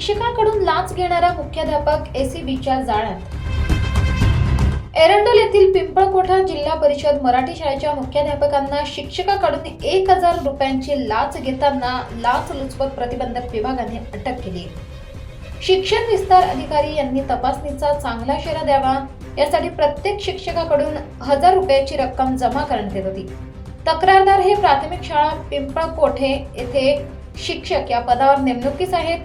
शिक्षकाकडून लाच घेणारा मुख्याध्यापक एसीबीच्या जाळ्यात. एरंडोल येथील पिंपळकोठा जिल्हा परिषद मराठी शाळेच्या मुख्याध्यापकांना शिक्षकाकडून एक हजार रुपयांची लाच घेताना लाच लुचपत प्रतिबंधक विभागाने अटक केली. शिक्षण विस्तार अधिकारी यांनी तपासणीचा चांगला शेरा द्यावा यासाठी प्रत्येक शिक्षकाकडून हजार रुपयाची रक्कम जमा करण्यात येत होती. तक्रारदार हे प्राथमिक शाळा पिंपळकोठे येथे शिक्षक या पदावर नेमणुकीस आहेत.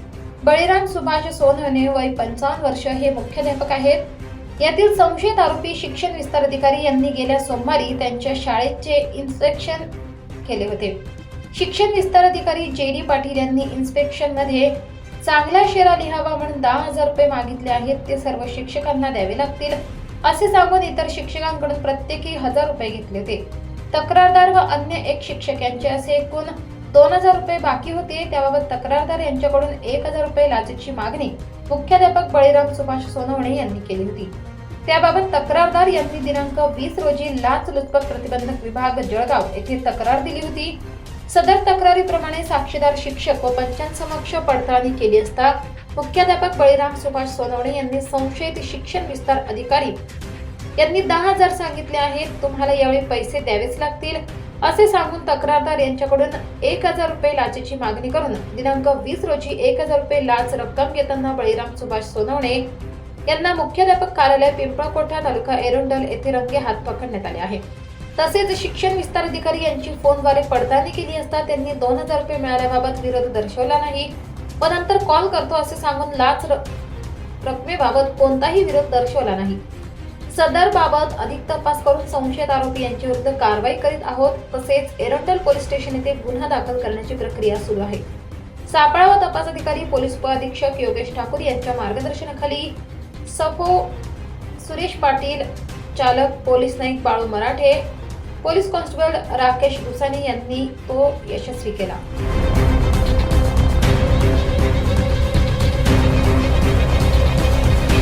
बळीराम सुभाष सोनवणे वय पंचावन्न वर्ष हे मुख्याध्यापक आहेत. यातील संशयित आरोपी शिक्षण विस्तार अधिकारी यांनी गेल्या सोमवारी त्यांच्या शाळेचे इन्स्पेक्शन केले होते. शिक्षण विस्तार अधिकारी जे डी पाटील यांनी इन्स्पेक्शनमध्ये चांगला शेरा लिहावा म्हणून दहा हजार रुपये मागितले आहेत ते सर्व शिक्षकांना द्यावे लागतील असे सांगून इतर शिक्षकांकडून प्रत्येकी हजार रुपये घेतले होते. तक्रारदार व अन्य एक शिक्षक यांचे असे एकूण दोन हजार रुपये बाकी होते त्याबाबत तक्रारदार यांच्याकडून एक हजार रुपये लाचेची मागणी मुख्याध्यापक बळीराम सुभाष सोनवणे यांनी केली होती. त्याबाबत तक्रारदार यांनी दिनांक वीस रोजी लाच लुचपत प्रतिबंधक विभाग जळगाव येथे तक्रार दिली होती. सदर तक्रारीप्रमाणे साक्षीदार शिक्षक व पंचांसमक्ष पडताळणी केली असता मुख्याध्यापक बळीराम सुभाष सोनवणे यांनी संशयित शिक्षण विस्तार अधिकारी यांनी दहा हजार सांगितले आहेत तुम्हाला यावेळी पैसे द्यावेच लागतील. असे सांगून तक्रारदार यांच्याकडून एक हजार रुपये लाचेची मागणी करून दिनांक वीस रोजी एक हजार रुपये लाच रक्कम घेताना बळीराम सुभाष सोनवणे यांना मुख्याध्यापक कार्यालय पिंपळकोठा तालुका एरुंडल येथे रंगे हात पकडण्यात आले आहे. तसेच शिक्षण विस्तार अधिकारी यांची फोनद्वारे पडताळणी केली असता त्यांनी दोन हजार रुपये मिळाल्याबाबत विरोध दर्शवला नाही. व नंतर कॉल करतो असे सांगून लाच र- रकमेबाबत कोणताही विरोध दर्शवला नाही. सदर बाबत अधिक तपास करून संशयित आरोपी यांच्याविरुद्ध कारवाई करीत आहोत. तसेच एरंडल पोलीस स्टेशन येथे गुन्हा दाखल करण्याची प्रक्रिया सुरू आहे. सापळा व तपास अधिकारी पोलीस उपअधीक्षक योगेश ठाकूर यांच्या मार्गदर्शनाखाली सफो सुरेश पाटील चालक police Naik Balu Marathe police constable Rakesh Gusani यांनी तो यशस्वी केला.